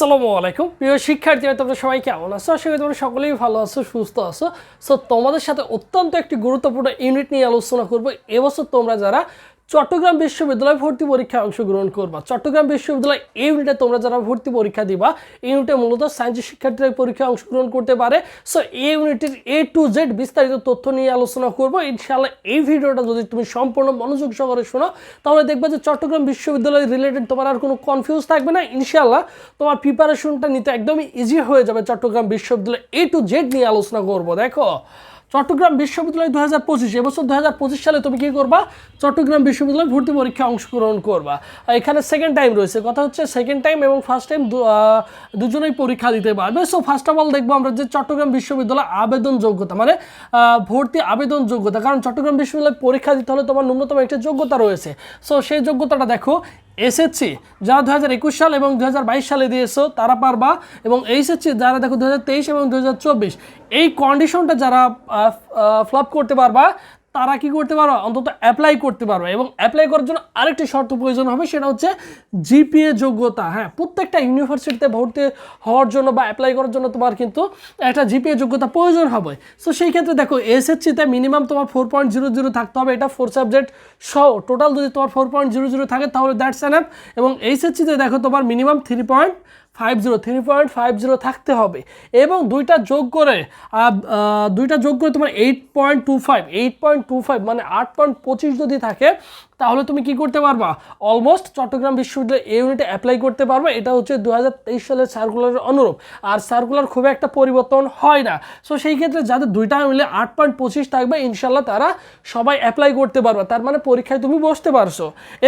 আসসালামু আলাইকুম। প্রিয় শিক্ষার্থীরা তোমরা সবাই কেমন আছো? আশা করি তোমরা সকলেই ভালো আছো, সুস্থ আছো। সো তোমাদের সাথে অত্যন্ত একটি গুরুত্বপূর্ণ ইউনিট নিয়ে আলোচনা করব। এবছর তোমরা যারা চট্টগ্রাম বিশ্ববিদ্যালয় ভর্তি পরীক্ষায় অংশগ্রহণ করবা। চট্টগ্রাম বিশ্ববিদ্যালয় এই ইউনিটে তোমরা যারা ভর্তি পরীক্ষা দিবা, এই ইউনিটে মূলত সায়েন্সের শিক্ষার্থীরা পরীক্ষায় অংশগ্রহণ করতে পারে। সো এই ইউনিটের এ টু জেড বিস্তারিত তথ্য নিয়ে আলোচনা করব। ইনশাআল্লাহ এই ভিডিওটা যদি তুমি সম্পূর্ণ মনোযোগ সহকারে শোনো, তাহলে দেখবে যে চট্টগ্রাম বিশ্ববিদ্যালয় রিলেটেড তোমার আর কোনো কনফিউজ থাকবে না। ইনশাআল্লাহ তোমার প্রিপারেশনটা নিতে একদমই ইজি হয়ে যাবে চট্টগ্রাম বিশ্ববিদ্যালয় এ টু জেড নিয়ে আলোচনা করব। দেখো চট্টগ্রাম বিশ্ববিদ্যালয় দু হাজার পঁচিশ, এবছর দু হাজার পঁচিশ সালে তুমি কী করবা? চট্টগ্রাম বিশ্ববিদ্যালয় ভর্তি পরীক্ষায় অংশগ্রহণ করবা। এখানে সেকেন্ড টাইম রয়েছে। কথা হচ্ছে সেকেন্ড টাইম এবং ফার্স্ট টাইম দুজনেই পরীক্ষা দিতে পারবে। সো ফার্স্ট অফ অল দেখব আমরা যে চট্টগ্রাম বিশ্ববিদ্যালয় আবেদন যোগ্যতা মানে ভর্তি আবেদন যোগ্যতা। কারণ চট্টগ্রাম বিশ্ববিদ্যালয় পরীক্ষা দিতে হলে তোমার ন্যূনতম একটা যোগ্যতা রয়েছে। সো সেই যোগ্যতাটা দেখো। এসএসসি যারা দু হাজার একুশ সাল এবং দু হাজার বাইশ সালে দিয়েছ, তারা পারবা। এবং এইচএসসি যারা দেখো দু হাজার তেইশ এবং দু হাজার চব্বিশ, এই কন্ডিশনটা যারা ফ্লপ করতে পারবা তারা কি করতে পারো? অন্তত অ্যাপ্লাই করতে পারো। এবং অ্যাপ্লাই করার জন্য আরেকটি শর্ত প্রয়োজন হবে, সেটা হচ্ছে জিপিএ যোগ্যতা। হ্যাঁ প্রত্যেকটা ইউনিভার্সিটিতে ভর্তি হওয়ার জন্য বা অ্যাপ্লাই করার জন্য তোমার কিন্তু একটা জিপিএ যোগ্যতা প্রয়োজন হবে। সো সেই ক্ষেত্রে দেখো এসএসসিতে মিনিমাম তোমার ফোর পয়েন্ট জিরো জিরো থাকতে হবে। এটা ফোর সাবজেক্ট সহ। টোটাল যদি তোমার ফোর পয়েন্ট জিরো জিরো থাকে, তাহলে দ্যাটস অ্যান অ্যাপ এবং এইচএসসিতে দেখো তোমার minimum three point five zero three point five zero থাকতে হবে। এবং দুইটা যোগ করে দুইটা যোগ করে তোমার eight point two five eight point two five মানে আট পয়েন্ট পঁচিশ যদি থাকে তাহলে তুমি কি করতে পারবা? অলমোস্ট চট্টগ্রাম বিশ্ববিদ্যালয় এই ইউনিটে অ্যাপ্লাই করতে পারবে, এটা হচ্ছে দু হাজার তেইশ সালের সার্কুলারের অনুরূপ। আর সার্কুলার খুব একটা পরিবর্তন হয় না। সো সেই ক্ষেত্রে যাদের দুইটা মিলে আট পয়েন্ট পঁচিশ থাকবে ইনশাল্লাহ তারা সবাই অ্যাপ্লাই করতে পারবে। তার মানে পরীক্ষায় তুমি বসতে পারছ।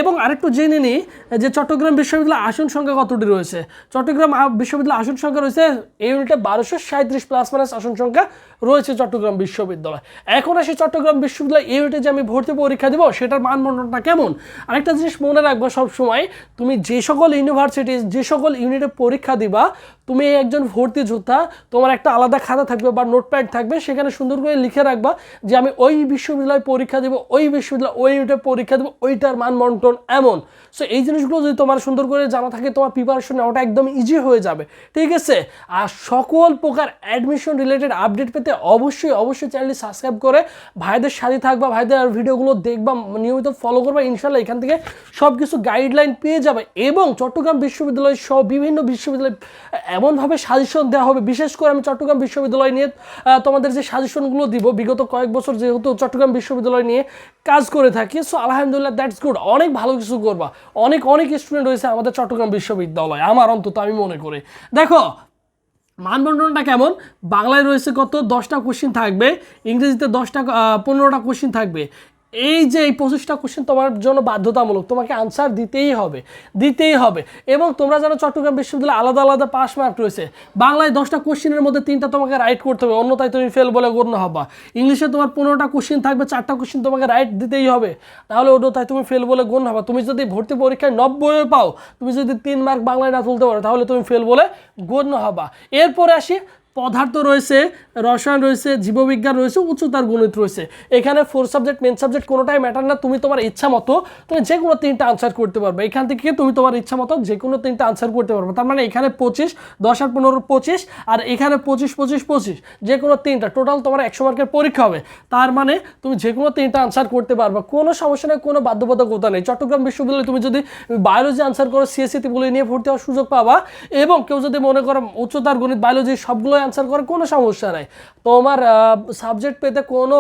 এবং আরেকটু জেনে নিই, যে চট্টগ্রাম বিশ্ববিদ্যালয় আসন সংখ্যা কতটি রয়েছে? চট্টগ্রাম বিশ্ববিদ্যালয় আসন সংখ্যা রয়েছে এই ইউনিটে বারোশো সাঁত্রিশ প্লাস মাইনাস আসন সংখ্যা রয়েছে চট্টগ্রাম বিশ্ববিদ্যালয়। এখন আসি চট্টগ্রাম বিশ্ববিদ্যালয় এই ইউনিটে যে আমি ভর্তি পরীক্ষা দেবো, সেটার মানদণ্ডটা কেমন? আরেকটা জিনিস মনে রাখবা সবসময়, তুমি যে সকল ইউনিভার্সিটি যে সকল ইউনিটে পরীক্ষা দিবা তুমি একজন ভর্তি যোদ্ধা, তোমার একটা আলাদা খাতা থাকবে বা নোটপ্যাড থাকবে, সেখানে সুন্দর করে লিখে রাখবা যে আমি ওই বিশ্ববিদ্যালয়ে পরীক্ষা দেবো, ওই বিশ্ববিদ্যালয় ওই ওইটা পরীক্ষা দেবো, ওইটার মান বন্টন এমন। সো এই জিনিসগুলো যদি তোমার সুন্দর করে জানা থাকে, তোমার প্রিপারেশন নেওয়াটা একদম ইজি হয়ে যাবে। ঠিক আছে? আর সকল প্রকার অ্যাডমিশন রিলেটেড আপডেট পেতে অবশ্যই অবশ্যই চ্যানেলটি সাবস্ক্রাইব করে ভাইদের সাথে থাকবা, ভাইদের ভিডিওগুলো দেখবা, নিয়মিত ফলো করবা ইনশাল্লাহ এখান থেকে সব কিছু গাইডলাইন পেয়ে যাবে। এবং চট্টগ্রাম বিশ্ববিদ্যালয় সহ বিভিন্ন বিশ্ববিদ্যালয় এমনভাবে সাজেশন দেওয়া হবে, বিশেষ করে আমি চট্টগ্রাম বিশ্ববিদ্যালয় নিয়ে তোমাদের যে সাজেশনগুলো দিব, বিগত কয়েক বছর যেহেতু চট্টগ্রাম বিশ্ববিদ্যালয় নিয়ে কাজ করে থাকি সো আলহামদুলিল্লাহ দ্যাটস গুড অনেক ভালো কিছু করবা। অনেক অনেক স্টুডেন্ট রয়েছে আমাদের চট্টগ্রাম বিশ্ববিদ্যালয়, আমার অন্তত আমি মনে করি। দেখো মানবন্টনটা কেমন? বাংলায় রয়েছে কত? দশটা কোশ্চিন থাকবে, ইংরেজিতে দশটা পনেরোটা কোশ্চিন থাকবে। এই যে এই পঁচিশটা কোশ্চেন তোমার জন্য বাধ্যতামূলক, তোমাকে আনসার দিতেই হবে দিতেই হবে। এবং তোমরা জানো চট্টগ্রাম বিশ্ববিদ্যালয়ে আলাদা আলাদা পাস মার্ক রয়েছে, বাংলায় দশটা কোশ্চেনের মধ্যে তিনটা তোমাকে রাইট করতে হবে, অন্যথায় তুমি ফেল বলে গণ্য হবা। ইংলিশে তোমার পনেরোটা কোশ্চেন থাকবে, চারটা কোশ্চেন তোমাকে রাইট দিতেই হবে। তাহলে অন্যথায় তুমি ফেল বলে গণ্য হবা। তুমি যদি ভর্তি পরীক্ষায় নব্বই পাও, তুমি যদি তিন মার্ক বাংলায় না তুলতে পারো, তাহলে তুমি ফেল বলে গণ্য হবা। এরপরে আসি পদার্থ রয়েছে, রসায়ন রয়েছে, জীববিজ্ঞান রয়েছে, উচ্চতার গণিত রয়েছে। এখানে ফোর সাবজেক্ট মেন সাবজেক্ট কোনোটাই ম্যাটার না, তুমি তোমার ইচ্ছা মতো তুমি যে কোনো তিনটা আনসার করতে পারবে। এখান থেকে তুমি তোমার ইচ্ছা মতো যে কোনো তিনটা আনসার করতে পারবে। তার মানে এখানে পঁচিশ, দশ আর পনেরো পঁচিশ, আর এখানে পঁচিশ পঁচিশ পঁচিশ যে কোনো তিনটা। টোটাল তোমার একশো মার্কের পরীক্ষা হবে। তার মানে তুমি যে কোনো তিনটা আনসার করতে পারবে। কোনো সমস্যা নেই, কোনো বাধ্যবাধকতা নেই। চট্টগ্রাম বিশ্ববিদ্যালয়ে তুমি যদি বায়োলজি আনসার করো সিএসসিতে বলে নিয়ে ভর্তি হওয়ার সুযোগ পাবা এবং কেউ যদি মনে করো উচ্চতার গণিত বায়োলজি সবগুলোই আনসার করে কোনো সমস্যা নাই। তোমার সাবজেক্ট পেতে কোনো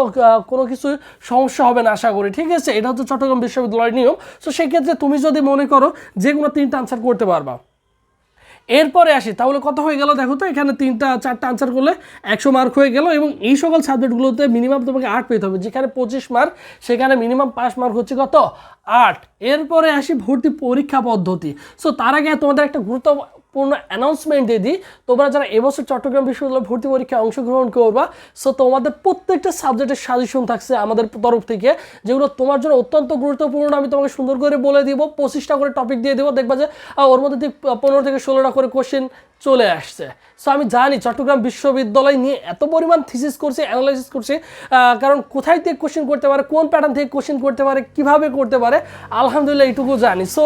কোনো কিছু সমস্যা হবে না আশা করি, ঠিক আছে? এটা হচ্ছে চট্টগ্রাম বিশ্ববিদ্যালয়ের নিয়ম। তো সেক্ষেত্রে তুমি যদি মনে করো যে কোনো তিনটা আনসার করতে পারবা। এরপরে আসি, তাহলে কত হয়ে গেল, দেখো তো, এখানে তিনটা, চারটা আনসার করলে একশো মার্ক হয়ে গেল এবং এই সকল সাবজেক্টগুলোতে মিনিমাম তোমাকে আট পেতে হবে। যেখানে পঁচিশ মার্ক সেখানে মিনিমাম পাস মার্ক হচ্ছে কত? আট। এরপরে আসি ভর্তি পরীক্ষা পদ্ধতি। সো তার আগে তোমাদের একটা গুরুত্বপূর্ণ অ্যানাউন্সমেন্ট দিয়ে দিই। তোমরা যারা এবছর চট্টগ্রাম বিশ্ববিদ্যালয় ভর্তি পরীক্ষায় অংশগ্রহণ করবা সো তোমাদের প্রত্যেকটা সাবজেক্টের সাজেশন থাকছে আমাদের তরফ থেকে, যেগুলো তোমার জন্য অত্যন্ত গুরুত্বপূর্ণ। আমি তোমাকে সুন্দর করে বলে দিব, পঁচিশটা করে টপিক দিয়ে দেবো। দেখবা যে ওর মধ্যে পনেরো থেকে ষোলোটা করে কোশ্চেন চলে আসছে। সো আমি জানি চট্টগ্রাম বিশ্ববিদ্যালয় নিয়ে এত পরিমাণ থিসিস করছে অ্যানালাইসিস করছে কারণ কোথায় থেকে কোশ্চেন করতে পারে, কোন প্যাটার্ন থেকে কোশ্চেন করতে পারে, কীভাবে করতে পারে, আলহামদুলিল্লাহ এইটুকু জানি। সো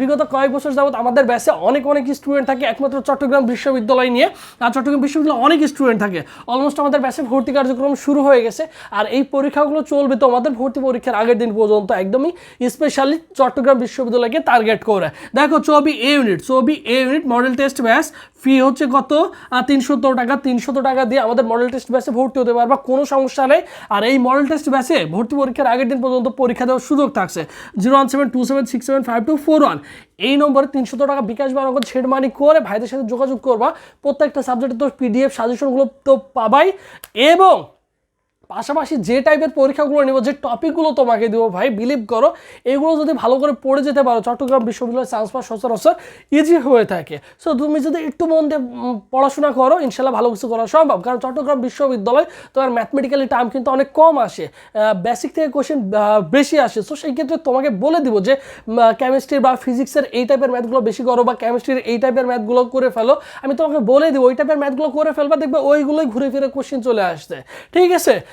বিগত কয়েক বছর যাবত আমাদের ব্যাচে অনেক অনেক স্টুডেন্ট থাকে, একমাত্র চট্টগ্রাম বিশ্ববিদ্যালয় নিয়ে। আর চট্টগ্রাম বিশ্ববিদ্যালয়ে অনেক স্টুডেন্ট থাকে। অলমোস্ট আমাদের ব্যাচে ভর্তি কার্যক্রম শুরু হয়ে গেছে। আর এই পরীক্ষাগুলো চলবে তো আমাদের ভর্তি পরীক্ষার আগের দিন পর্যন্ত একদমই স্পেশালি চট্টগ্রাম বিশ্ববিদ্যালয়কে টার্গেট করে। দেখো চবি এ ইউনিট চবি A unit model test batch fee হচ্ছে কত? তিনশো টাকা তিনশো টাকা দিয়ে আমাদের মডেল টেস্ট ব্যাচে ভর্তি হতে পারবা, কোনো সমস্যা নেই। আর এই মডেল টেস্ট ব্যাচে ভর্তি পরীক্ষার আগের দিন পর্যন্ত পরীক্ষা দেওয়ার সুযোগ থাকছে। Zero one seven two seven six seven five two four one এই নম্বরে তিনশো টাকা বিকাশ বা নগদ ছেড় মানি করে ভাইদের সাথে যোগাযোগ করবা। প্রত্যেকটা সাবজেক্টে তো পিডিএফ সাজেশনগুলো তো পাবাই। এবং পাশাপাশি যে টাইপের পরীক্ষাগুলো নেব, যে টপিকগুলো তোমাকে দেবো, ভাই বিলিভ করো, এগুলো যদি ভালো করে পড়ে যেতে পারো, চট্টগ্রাম বিশ্ববিদ্যালয়ের চান্স পাওয়া সচরাচর ইজি হয়ে থাকে। সো তুমি যদি একটু মন দিয়ে পড়াশোনা করো, ইনশাল্লাহ ভালো কিছু করা সম্ভব। কারণ চট্টগ্রাম বিশ্ববিদ্যালয়, তোমার ম্যাথমেটিক্যালি টার্ম কিন্তু অনেক কম আসে। বেসিক থেকে কোশ্চেন বেশি আসে। সো সেই ক্ষেত্রে তোমাকে বলে দিব যে কেমিস্ট্রি বা ফিজিক্সের এই টাইপের ম্যাথগুলো বেশি করো বা কেমিস্ট্রির এই টাইপের ম্যাথগুলো করে ফেলো। আমি তোমাকে বলে দিব, ওই টাইপের ম্যাথগুলো করে ফেলবা, দেখবে ওইগুলোই ঘুরে ফিরে কোশ্চেন চলে আসছে। ঠিক আছে?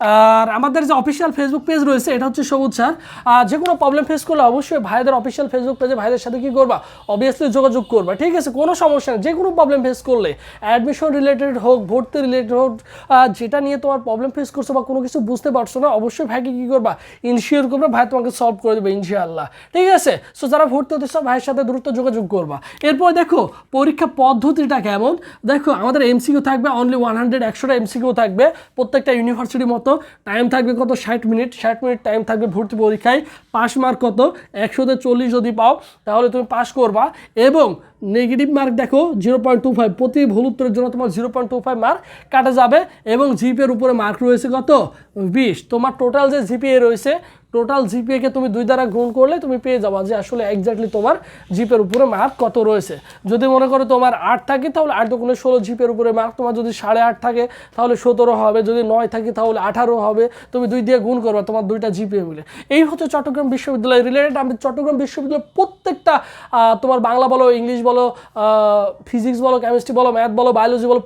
আর আমাদের যে অফিসিয়াল ফেসবুক পেজ রয়েছে, এটা হচ্ছে সবুজ স্যার। আর যে কোনো প্রবলেম ফেস করলে অবশ্যই ভাইদের অফিসিয়াল ফেসবুক পেজে ভাইদের সাথে কি করবা? অবভিয়াসলি যোগাযোগ করবা, ঠিক আছে? কোনো সমস্যা নেই। যে কোনো প্রবলেম ফেস করলে অ্যাডমিশন রিলেটেড হোক, ভর্তি রিলেটেড হোক যেটা নিয়ে তোমার প্রবলেম ফেস করছ বা কোনো কিছু বুঝতে পারছ না, অবশ্যই ভাইকে কী করবা? ইনশিওর করবে, ভাই তোমাকে সলভ করে দেবে, ইনশাআল্লাহ। ঠিক আছে? সো যারা ভর্তি হতে চাও, ভাইয়ের সাথে দ্রুত যোগাযোগ করবা। এরপর দেখো, পরীক্ষা পদ্ধতিটা কেমন? দেখো, আমাদের এমসিকিউ থাকবে অনলি ওয়ান হান্ড্রেড একশোটা এমসিকিউ থাকবে। প্রত্যেকটা ইউনিভার্সিটির মতো টাইম থাকবে কত? ষাট মিনিট। ষাট মিনিট টাইম থাকবে ভর্তি পরীক্ষায়। পাস মার্ক কত? একশোতে চল্লিশ যদি পাও, তাহলে তুমি পাস করবা। এবং নেগেটিভ মার্ক দেখো জিরো পয়েন্ট টু ফাইভ প্রতি ভুল উত্তরের জন্য তোমার zero point two five mark কাটা যাবে। এবং জিপের উপরে মার্ক রয়েছে কত? বিশ। তোমার টোটাল যে জিপিএ রয়েছে টোটাল জিপিএকে তুমি দুই দ্বারা গুণ করলে তুমি পেয়ে যাবা যে আসলে এক্স্যাক্টলি তোমার জিপের উপরে মার্ক কত রয়েছে। যদি মনে করো তোমার আট থাকে, তাহলে আট দুগুণে ষোলো জিপের উপরে মার্ক তোমার যদি সাড়ে আট থাকে, তাহলে সতেরো হবে। যদি নয় থাকে, তাহলে আঠারো হবে। তুমি দুই দিয়ে গুণ করবে তোমার দুইটা জিপিএ মিলে। এই হচ্ছে চট্টগ্রাম বিশ্ববিদ্যালয়। রিলেটেড আমি চট্টগ্রাম বিশ্ববিদ্যালয়ের প্রত্যেকটা তোমার বাংলা বলো, ইংলিশ বলো ফিজিক্স বলো কেমিস্ট্রি বলো ম্যাথ বলো বায়োলজি বলো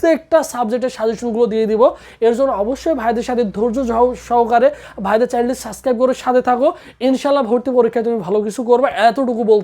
প্রত্যেকটা সাবজেক্টের সাজেশনগুলো দিয়ে দিব। এর জন্য অবশ্যই ভাইদের সাথে ধৈর্য সহ- সহকারে ভাইদের চ্যানেলটি সাবস্ক্রাইব করে সাথে থাকো। ইনশাল্লাহ ভর্তি পরীক্ষায় তুমি ভালো কিছু করবে। এতটুকু বলতে